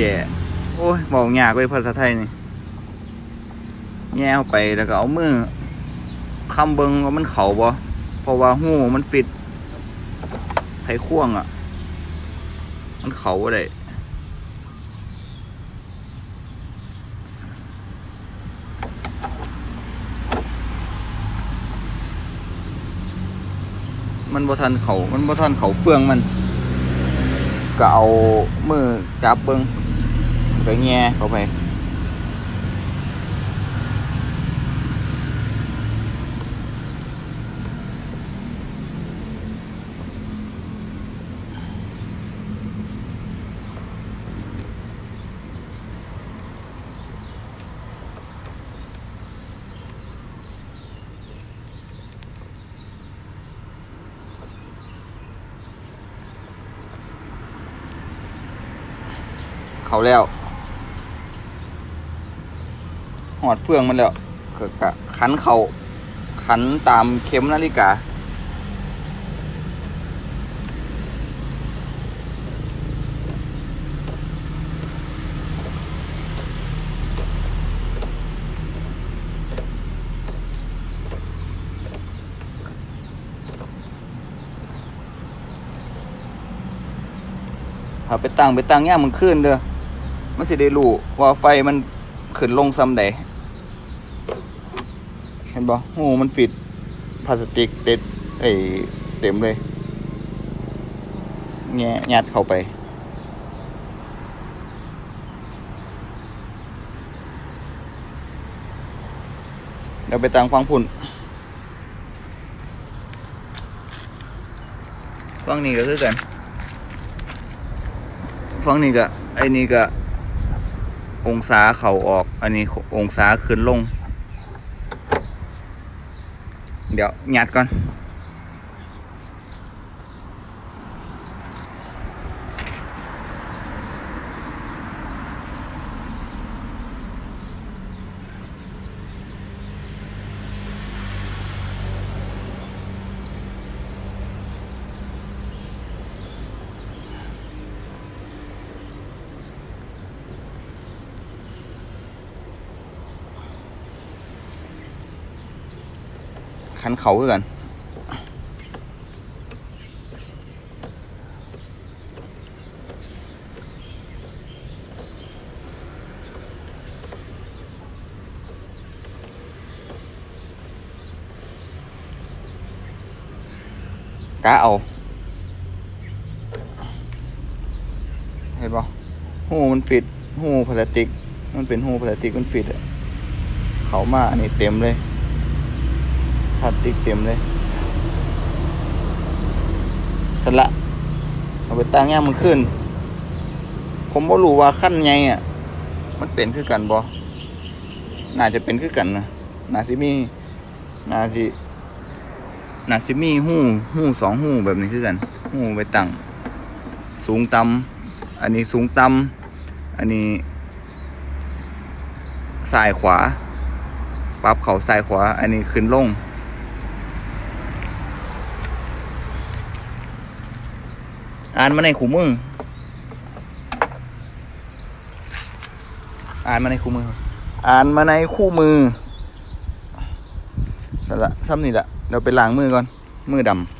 ย่ โอ้ยบอกยากเลยภาษาไทยนี่แง่เข้าไปแล้วก็เอามือคำเบิงว่ามันเขาบ่เพราะว่าหูมันปิดไขควงอะ มันเขาบ่ได้มันบ่ทันเขามันบ่ทันเขาเฟืองมัน ก็เอามือจับเบิงก็แง่เข้าไป เขาแล้วหอดเฟืองมันแล้วก็กะขันเขาขันตามเข็มนาฬิกาถ้าไปตั้งไปตั้งย่ามมันขึ้นเด้อ มันสิได้รู้ว่าไฟมันขึ้นลงซ้ำใดเห็นบ่หูมันปิดพลาสติกเต็ดไอเต็มเลยแง่ยัดเข้าไป เดี๋ยวไปตั้งฟังพุ่นฟังนี้ก็คือกันฟังนี้ก็ไอ้นี่ก็ องศาเข่าออก อันนี้องศาขึ้นลง เดี๋ยวหยัดก่อน ขันเขาคือกันกะเอาเห็นปะหูมันฟิตหูพลาสติก มันเป็นหูพลาสติกมันฟิตอะเขามาอันนี้เต็มเลย พลาสติกเต็มเลยสร็จละ เอาไปตั้งย่มันขึ้น ผมบ่รู้ว่าขั้นไงอะ มันเป็นคือกันบ่น่าจะเป็นคือกันนะน่าสิมีน่าสิน่าสิมีหู้หู้สองหู้แบบนี้คือกัน หู้ไปตั้งสูงต่ำอันนี้สูงต่ำอันนี้ซ้ายขวาปรับเขาซ้ายขวา อันนี้ขึ้นลง อ่านมาในคู่มือ อ่านมาในคู่มือ อ่านมาในคู่มือสละซ้ำนี่แหละเราไปล้างมือก่อน มือดำ